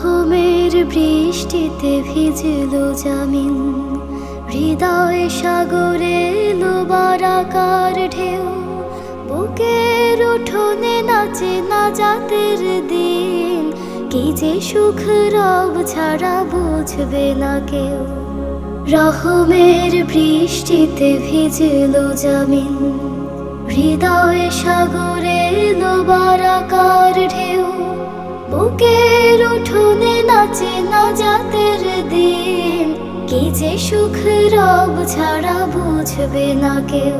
রহমের বৃষ্টিতে ভিজল জামিন। হৃদয় সাগরে এলো বারাকার ঢেউ। বুকের উঠোনে নাচে না জাতের দিন। কি যে সুখ রব ছাড়া বুঝবে না কেউ। রহমের বৃষ্টিতে ভিজল জামিন। হৃদয় সাগরে এলো বারাকার ঢেউ। বুকের উঠোনে নাচে না জাতের দিন কি যে সুখ রব ছাড়া বুঝবে না কেউ।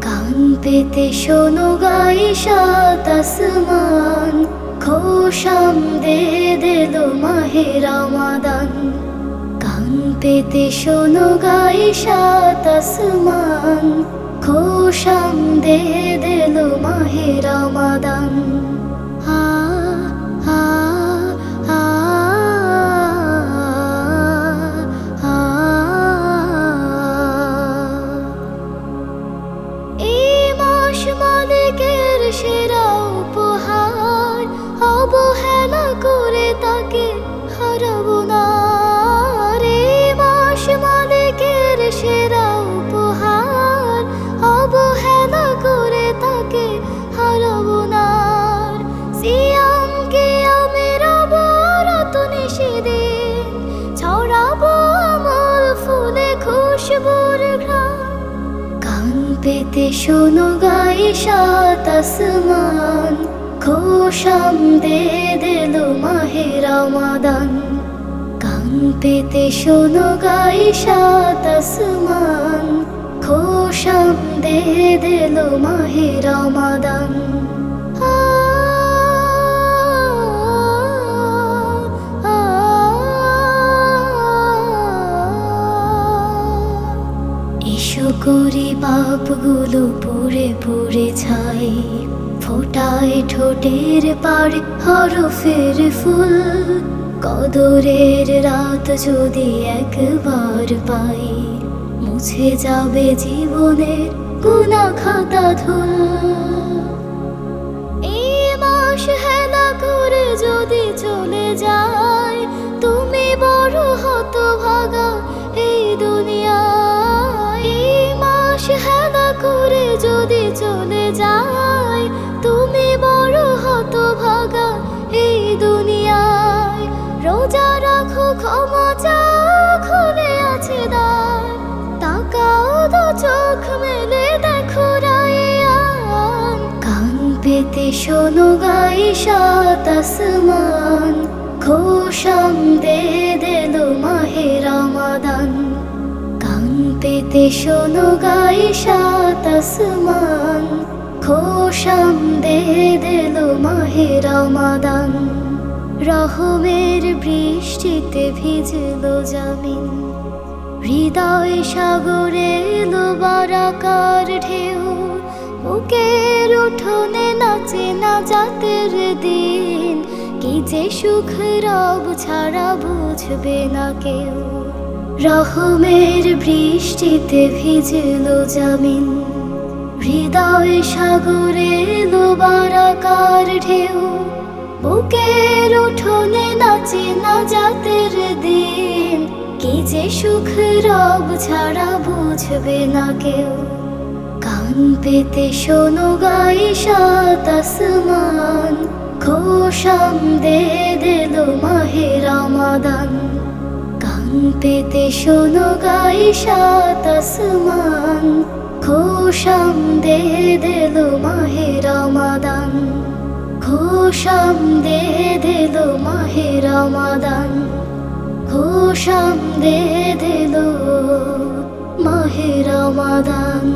কান পেতে শোনো গাই সাত আসমান। খোশাম দে দিল মাহে রমাদান। কান পেতে শোনো গাই সাত আসমান। খোশাম দে দিল মাহে রমাদান। ছড়াবো আমল ফুলে খুশবুর ঘ্রাণ। কান পেতে শোনো গাই সাত আসমান। খোশাম দে দিল মাহে রমাদান। কান পেতে শোনো গাই সাত আসমান। খোশাম দে দিল মাহে রমাদান। পাপগুলো পড়ে পড়ে ছাই। ফোটায় ঠোঁটের পাড়, হরফের ফুল। কদরের রাত যদি একবার পাই, মুছে যাবে জীবনের গুনা খাতা ধুল। যায়, তুমি বড় হত ভাগা এই দুনিয়ায়। রোজা রাখো, ক্ষমা চাও, খুলে আছে দ্বার। তাকাও দু চোখ মেলে, দেখো রায়ান। কান পেতে শোনো গাই সাত আসমান। খোশাম দে দিল মাহে রমাদান। কান পেতে শোনো গাই সাত আসমান। খোশাম দে দিল মাহে রহমের বৃষ্টিতে ভিজল জামিন। হৃদয় সাগরে এলো বারাকার ঢেউ। বুকের উঠোনে নাচে না জাতের দিন। কি যে সুখ রব ছাড়া বুঝবে না কেউ। রহমের বৃষ্টিতে ভিজল জামিন। হৃদয় সাগরে এলো বারাকার ঢেউ, বুকের উঠোনে নাচে না জাতের দিন। কি যে সুখ রব ছাড়া বুঝবে না কেউ। কান পেতে শোনো গাই সাত আসমান খোশাম দে দিল মাহে রমাদান। কান পেতে শোনো গাই সাত আসমান খোশাম দে দিল মাহে রমাদান। খোশাম দে দিল মাহে রমাদান। খোশাম দে দিল মাহে রমাদান।